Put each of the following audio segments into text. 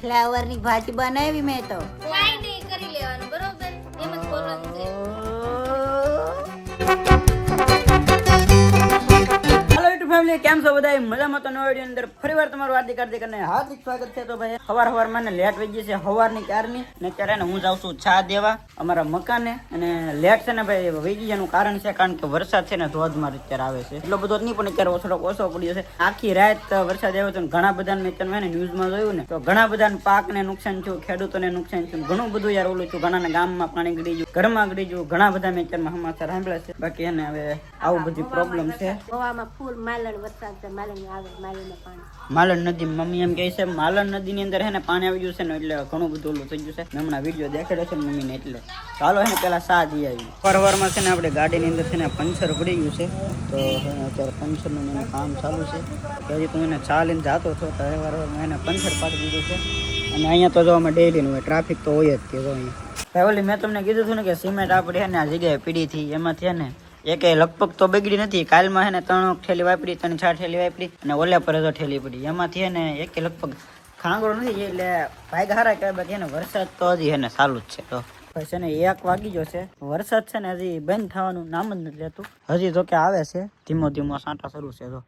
ફ્લાવરની ભાજી બનાવી મેં તો. કરી લેવાનું બરોબર એમ જ બોલવાનું ફેમિલી કેમ છો બધા મજામાં તો નવા અંદર ફરીવાર તમારું હાર્દિક હાર્દિક અને હાર્દિક સ્વાગત છે તો ભાઈ, હવાર હવાર મને લેટ વહી છે સવારની કારની ને અત્યારે ને હું જાઉં છું છા દેવા, અમારા મકાને. અને લેટ છે ને ભાઈ, વહી એનું કારણ છે કારણ કે વરસાદ છે ને ધોધમાર અત્યારે આવે છે. એટલો બધો નહીં, પણ અત્યારે થોડોક ઓછો પડ્યો છે. આખી રાત વરસાદ આવ્યો તો ઘણા બધાને મેં તમે ન્યૂઝમાં જોયું ને, તો ઘણા બધાને પાકને નુકસાન થયું, ખેડૂતોને નુકસાન થયું, ઘણું બધું યાર ઓલું છું ઘણાના ગામમાં પાણી ગળી ગયું, ઘરમાં ગળી ગયું. ઘણા બધા મેં અત્યારમાં સમાચાર સાંભળ્યા છે. બાકી એને હવે આવું બધી પ્રોબ્લેમ છે. ફૂલ માલણ નદી મમ્મી એમ કહે છે, માલણ નદી ની અંદર હે પાણી આવી ગયું છે ને એટલે ઘણું બધું ઓલું થઈ ગયું છે. મેં હમણાં વીડિયો દેખાડ્યો છે મમ્મી ને એટલે. ચાલો હે ને પેલા સા દી આવી ફરવારમાં છે ને આપણે ગાડીની અંદર છે ને પંચર પડી ગયું છે. તો અત્યારે પંચરનું એનું કામ ચાલુ છે. હજી તું એને ચા લઈને જાતો છો તો વાર મેં એને પંચર પાડી દીધું છે. અને અહીંયા તો જો અમે ડેલીનું હોય ટ્રાફિક તો હોય જ કે જો અહીંયા. ઓલી મેં તમને કીધું હતું ને કે સિમેન્ટ આપણે આ જગ્યાએ પીડી થી એમાંથી હે ને એકે લગભગ તો બગડી નથી. કાલમાં હે ને ત્રણ ઠેલી વાપરી, ત્રણ ચાર ઠેલી વાપરી અને ઓલા પર તો ઠેલી પડી. એમાંથી હે ને એકે લગભગ ખાંગડો નથી એટલે ભાઈ હારા કહેવાય, બાકી એને વરસાદ તો હજી હે ને ચાલુ જ છે. તો પછી છે ને એક વાગી ગયો છે. વરસાદ છે ને હજી બંધ થવાનું નામ જ નથી લેતું. હજી તો કે આવે છે. ધીમો ધીમો સાંટા શરૂ છે તો.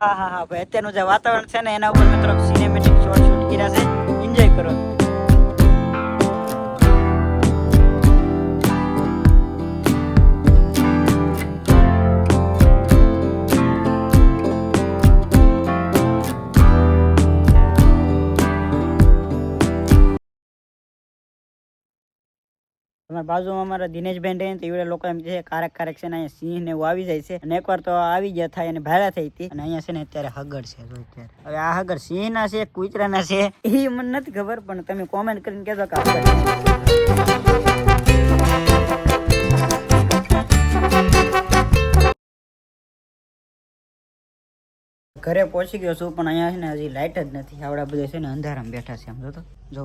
હા હા હા. ભાઈ, અત્યારનું જે વાતાવરણ છે ને એના ઉપર મિત્રો સિનેમેટિક શોર્ટ શૂટ કર્યા છે. એન્જોય કરો. તમારા બાજુમાં અમારા દિનેશભાઈ રહે તો એવડે લોકો એમ છે, કારક કારક છે ને અહીંયા સિંહ ને એવું આવી જાય છે. અને એકવાર તો આવી ગયા થાય અને ભાડા થઈ હતી. અને અહીંયા છે ને અત્યારે હગર છે અત્યારે. હવે આ હગર સિંહ ના છે કુતરા ના છે, એ મને નથી ખબર, પણ તમે કોમેન્ટ કરીને કહેજો કે ઘરે પહોંચી ગયો છું, પણ અહીંયા છે ને હજી લાઇટ જ નથી. આવડા બધા છે ને અંધારામાં બેઠા છે, આમ જો તો જો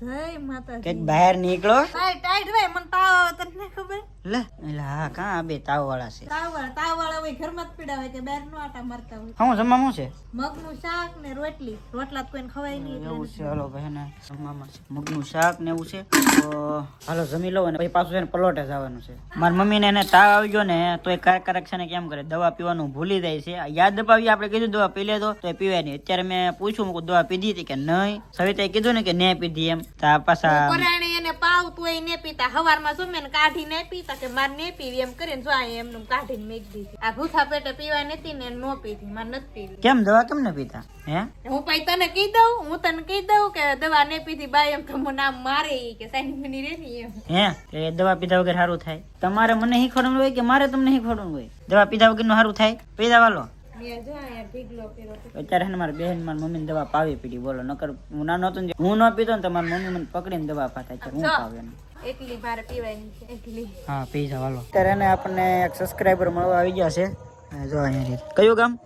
જય માતાજી. કંઈક બહાર નીકળો. ટાઈટ ભાઈ મને તાવ આવે તને ખબર? લે એટલે હા કાં આ બે તાવ વાળા છે? તાવ વાળા હોય ઘરમાં જ પીડા કે બહાર નો આટા મારતા હોય. હું જમવામાં છે? મગનું શાક ને રોટલી. રોટલા તો કોઈને ખવાય નહીં એવું છે હાલો ભાઈ જમવામાં છે. મગનું શાક ને એવું છે. તો હાલો જમી લો અને પછી પાછું છે ને પલોટે જવાનું છે. મારી મમ્મીને એને તાવ આવી ગયો ને તો એ કારક છે ને કેમ કરે? દવા પીવાનું ભૂલી જાય છે. યાદ અપાવી આપણે કીધું દવા પી લેતો તો એ પીવાય નહીં. અત્યારે મેં પૂછ્યું મેં દવા પીધી હતી કે નહીં? સવિતાએ કીધું ને કે નહીં પીધી એમ. તા પાછા એને પાવતું ને પીતા. હવારમાં જો મેં કાઢી ને પીતા કે મારે ને પીવી. એમ કરીને જો આ એમનું કાઢીને મેકી દીધી. આ ભૂખા પેટે પીવા નથી ને નો પીધી. મારે નથી પીવી. કેમ દવા કેમ ન પીતા હે? હું પછી તને કહી દઉં હું તને કહી દઉં કે દવા ને પીધી બાય એમ તો આમ મારે કે સાની મની રેની એમ. હે? એ દવા પીધા વગર સારું થાય. તમારે મને શીખવાડવાનું હોય કે મારે તમને ખોડવાનું હોય? દવા પીધા વગરનું સારું થાય? પીધા વાલો. અત્યારે હે ને બહેન મારા મમ્મી દવા પાવી પીડી બોલો. નકર હું નાનો હતો ને હું ન પીતો ને તો મારી મમ્મી મને પકડીને દવા પાતા છે હું પાવે એને. એકલી મારે પીવાની છે એકલી. હા પી જાવ હાલો. અત્યારે આપણને એક સબસ્ક્રાઈબર મળવા આવી ગયા છે. જો અહીંયા કયું ગામ?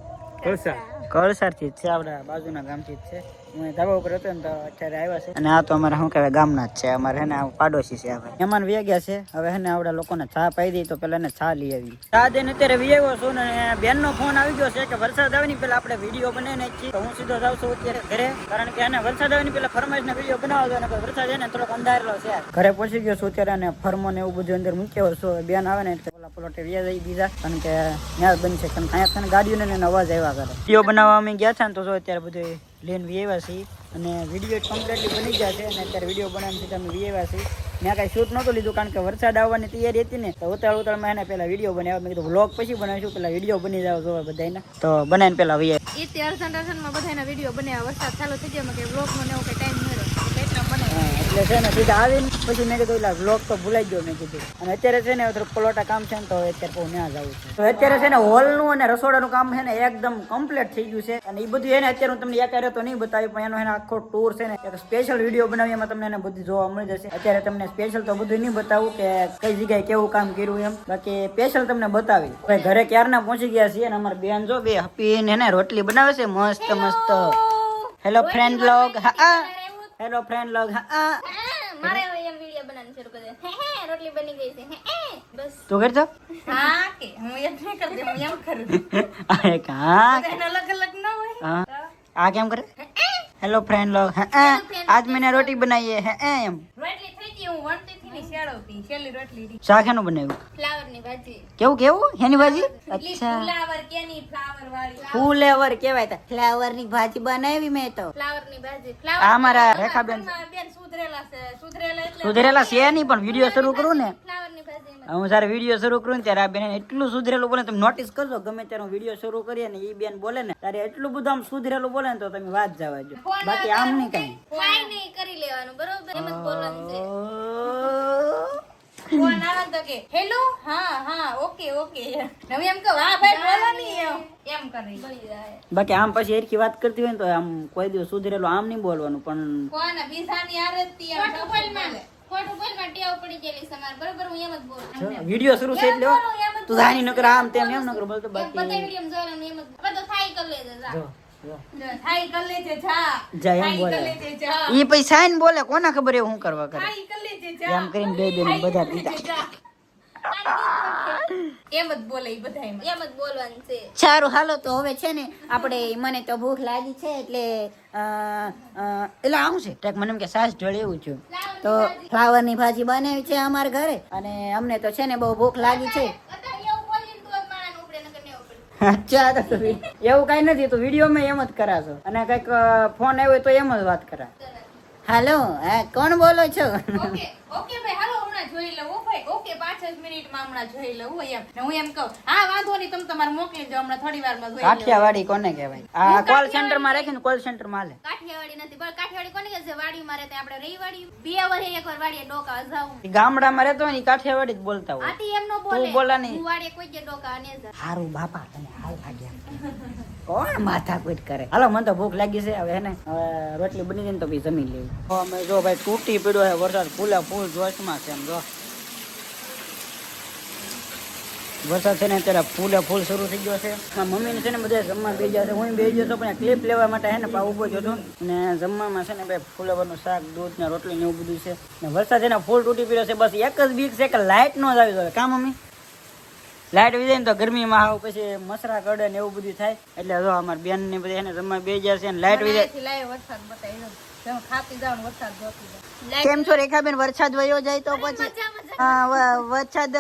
કળસાર કળસારથી જ છે, આપણા બાજુના ગામથી જ છે. હું ધાબા ઉપર હતો ને તો અત્યારે આવ્યા છે. અને આ તો અમારા, શું કહેવાય, ગામના જ છે. અમારે હે ને પાડોશી છે આપણે મહેમાન વ્યા ગયા છે. હવે હે ને આપણા લોકોને ચા પાઈ દઈ તો પેલા એને ચા લઈ આવી. ચા દઈને અત્યારે વ્યાવ્યો છું ને બેનનો ફોન આવી ગયો છે કે વરસાદ આવે ની પેલા આપણે વીડિયો બનાવીને છીએ. તો હું સીધો જાઉં છું અત્યારે ઘરે. કારણ કે એને વરસાદ આવે ની પેલા ફરમાઈશ ને વીડિયો બનાવો અને વરસાદ છે ને, થોડોક અંધારેલો છે. ઘરે પહોંચી ગયો છું અત્યારે અને ફરમો ને એવું બધું અંદર મૂક્યો છું. બેન આવે ને વ્યા કારણ કે ત્યાં જ બનશે કારણ કે અહીંયા ને અવાજ આવ્યા કરે. વીડિયો બનાવવા અમે ગયા હતા ને તો અત્યારે બધું લઈને વી છીએ. અને વીડિયો કમ્પ્લીટલી બની ગયા છે અને અત્યારે વીડિયો બનાવીને સીધા અમે વી આવ્યા છીએ. મેં કાંઈ શૂટ નહોતું કારણ કે વરસાદ આવવાની તૈયારી હતી ને, તો ઉતાળ ઉતાળમાં એને પહેલાં વીડિયો બનાવ્યા. મેં કીધું વ્લોગ પછી બનાવીશું, પેલા વીડિયો બની જાવ જોવા બધાને તો બનાવીને પહેલા વી એ તે અર્જન્ટ અર્જન્ટમાં બધાના વીડિયો બનાવ્યા. વરસાદ ચાલુ થઈ ગયો કે વ્લોગનો ને એવો કઈ ટાઈમ મળ્યો એટલે એટલા બનાવ્યા હા, એટલે છે ને, સીધા આવીને પછી મેં કીધું એટલે બ્લોક તો ભૂલાઈ ગયો, મેં કીધું. અને અત્યારે છે ને થોડું પલોટા કામ છે ને, તો અત્યારે બહુ ત્યાં જવું છે. તો અત્યારે છે ને, હોલનું અને રસોડાનું કામ છે ને, એકદમ કમ્પ્લીટ થઈ ગયું છે. અને એ બધું એને અત્યારે હું તમને અત્યારે તો નહીં બતાવ્યું, પણ એનો એને આખો ટૂર છે ને, એક સ્પેશિયલ વીડિયો બનાવી, એમાં તમને એને બધું જોવા મળી જશે. અત્યારે તમને સ્પેશિયલ તો બધું નહીં બતાવું કે કઈ જગ્યાએ કેવું કામ કર્યું એમ. બાકી સ્પેશિયલ તમને બતાવી ભાઈ ઘરે ક્યારના પહોંચી ગયા છીએ અને અમારા બેન જો બે હપીને રોટલી બનાવે છે, મસ્ત મસ્ત. હેલો ફ્રેન્ડ લોગ હા. હેલો ફ્રેન્ડ લોગ હા હા, મારે હવે એમ વીડિયો બનાવવાનું શરૂ કરી દે. હે, હે, રોટલી બની ગઈ છે. હે, બસ. બસ કર કરજો હા કે હું એમ કર દે હું એમ કરું. અરે કા એનો અલગ અલગ ન હોય. હા. આ કેમ કરે? હેલો ફ્રેન્ડ લોગ આજ મેને રોટી બનાવીએ. હે એમ. રોટલી થઈ ગઈ હું વણતી થી ની શેડવતી શેલી રોટલી શાખાનું બનાવ્યું. ફ્લાવરની ભાજી. કેવું કેવું? હેની ભાજી? અચ્છા. ફ્લાવર કેની ફ્લાવર વાળી ફૂલેવર કેવાય તો. ફ્લાવરની ભાજી બનાવી મેં તો. ફ્લાવરની ભાજી. ફ્લાવર આ મારા રેખાબેન બેન સુધરેલા છે. સુધરેલા એટલે સુધરેલા છે નહીં પણ વિડિયો શરૂ કરું ને. ફ્લાવર હું જ્યારે વીડિયો શરૂ કરું ને ત્યારે આ બેન એટલું સુધરેલું બોલે તમે નોટિસ કરજો ગમે ત્યારે વીડિયો શરૂ કરીએ ને એ બેન બોલે ને ત્યારે એટલું બધું આમ સુધરેલું બોલે ને તો તમે વાત જવા જો બાકી આમ નહીં કઈ. કાંઈ કરી લેવાનું બરોબર? એમ જ બોલવાનું છે. ફોન આવે તો કે હેલો? હા હા ઓકે ઓકે. નવી એમ કહું હા ભાઈ બોલો નહીં એમ એમ કરી. બાકી આમ પછી એરકી વાત કરતી હોય ને તો આમ કોઈ દિવસ સુધરેલું આમ નહીં બોલવાનું પણ કોના બીજાની આરતી એમ ખોટું બોલમાં ખોટું બોલમાં ટેવ પડી ગયેલી છે મારે. બરોબર હું એમ જ બોલું. વીડિયો શરૂ છે એટલે તું જાણી નકર આમ તેમ એમ નકર બોલતો બધા વિડિયો જો એમ એમ જ તો થાય કર લેજે જા. બોલે. ઈ પૈસા બોલે કોના ખબર એવું હું કરવા કરે? એમ કરીને બે બે બધા પીતા એમ જ બોલે બધા એમ. એમ જ બોલવાનું છે. સારું હાલો તો હવે છે ને આપણે મને તો ભૂખ લાગી છે એટલે એટલે આવું છે. ટેક મને એમ કે સાસ ઢળેવું છું. તો ફ્લાવરની ભાજી બનાવી છે અમારા ઘરે અને અમને તો છે ને બહુ ભૂખ લાગી છે. એવું. અચ્છા તો કઈ નથી તો વીડિયો માં એમ જ કરાશો. અને કંઈક ફોન આવ્યો તો એમ જ વાત કરા હાલો હા કોણ બોલો છો? ઓકે જોઈ લઉં હો ઓકે પાંચ જ મિનિટમાં હમણાં જોઈ લઉં એમ. ને હું એમ કહું હા વાંધો નહીં તમે તમારે મોકલી દો હમણાં થોડી વારમાં જોઈ કાઠિયાવાડી કોને કહેવાય? આ કોલ સેન્ટરમાં રાખીને કોલ સેન્ટરમાં હાલે. કાઠિયાવાડી નથી પણ કાઠિયાવાડી કોને કહે છે વાડીમાં રહે તે આપણે રહી વાડી. બે વર્ષે એકવાર વાડીએ ડોકા અજાવું ગામડામાં રહેતો હોય ને કાઠિયાવાડી જ બોલતા હોય. આથી એમ નો બોલે તું બોલા નહીં. હું વાડીએ કોઈ જે ડોકા ને હારું બાપા તને હાલ લાગ્યા. કોણ માથાકૂટ કરે? હાલો મને તો ભૂખ લાગી છે. હવે હે ને રોટલી બની જાય ને તો બી જમી લેવી અમે જો ભાઈ તૂટી પડ્યો છે વરસાદ ફૂલે ફૂલ જોશમાં છે એમ જો. વરસાદ છે ને અત્યારે ફૂલે ફૂલ શરૂ થઈ ગયો છે. મમ્મીને છે ને બધા જમવા બે ગયા છે. હું બે ગયો હતો પણ ક્લિપ લેવા માટે હે ને પા ઊભો જ હતો ને જમવામાં છે ને ભાઈ ફૂલેવરનું શાક, દૂધ ને રોટલી ને એવું બધું છે. ને વરસાદ છે ને ફૂલ તૂટી પડ્યો છે, બસ એક જ બીક છે કે લાઇટ નો જ આવી જાય કા મમ્મી? લાઇટ આવી ને તો ગરમીમાં આવું પછી મસરા કડે ને એવું બધું થાય. એટલે જો અમારા બેન ને બધા એને જમવા બે ગયા છે ને લાઇટ આવી જાય. કેમ છો રેખાબેન? વરસાદ વયો જાય તો પછી વરસાદ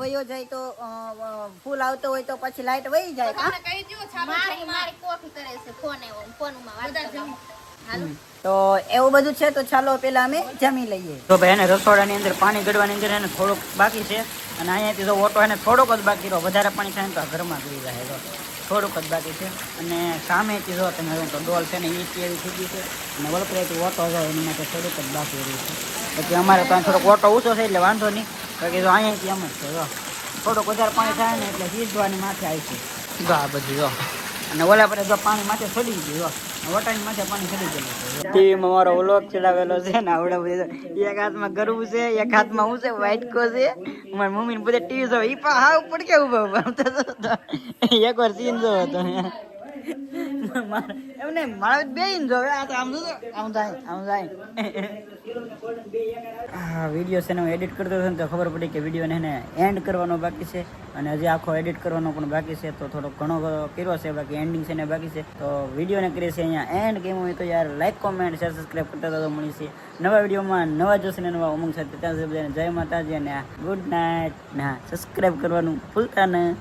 વયો જાય તો ફૂલ આવતો હોય તો પછી લાઇટ વહી જાય કા? તમને કહી દઉં ચાલુ મારી મારી કોફી કરે છે ફોન એવો ફોનમાં વાત કરવા. હાલો. તો એવું બધું છે તો ચાલો પેલા અમે જમી લઈએ. તો ભાઈ એને રસોડાની અંદર પાણી ગળવાની અંદર એને થોડુંક બાકી છે. અને અહીંયાથી તો ઓટો એને થોડોક જ બાકી રહ્યો વધારે પાણી થાય તો ઘરમાં ગળી જાય થોડુંક જ બાકી છે. અને સામેથી જો તમે તો ડોલ છે ને એ એવી થઈ ગઈ છે. અને વલપરેથી ઓટો જાય એની માટે થોડુંક જ બાકી રહ્યું છે. પછી અમારે ત્યાં થોડોક ઓટો ઊંચો છે એટલે વાંધો નહીં. બાકી જો અહીંયાથી એમ જ છે જો. થોડુંક વધારે પાણી થાય ને એટલે સીધવાની માથે આવી છે. જો આ બધી જો. અને ઓલા પર જો પાણી માથે છોડી ગયું જો. વટાણી માથે પાણી ચડી ગયેલું છે ટીવીમાં મારો વ્લોગ ચડાવેલો છે ને આવડે બધે એક હાથમાં ગરવું છે, એક હાથમાં હું છે વાઇટકો છે. મારી મમ્મી ને બધે ટીવી જોવે. ઈ પણ જો તો. એક વાર સીન જો તો વીડિયો છે ને હું એડિટ કરતો હતો ને તો ખબર પડી કે વિડીયોને એને એન્ડ કરવાનો બાકી છે. અને હજી આખો એડિટ કરવાનો પણ બાકી છે. તો થોડો ઘણો કર્યો છે. બાકી એન્ડિંગ છે ને બાકી છે. તો વિડીયોને કરીએ છીએ અહીંયા. એન્ડ કેમ હોય તો યાર લાઈક કોમેન્ટ શેર સબસ્ક્રાઈબ કરતા તો મળી છે. નવા વિડીયોમાં નવા જોશે ને નવા ઉમંગ સાથે. ત્યાં સુધી જય માતાજી અને ગુડ નાઇટ ના સબસ્ક્રાઈબ કરવાનું ભૂલતા નહીં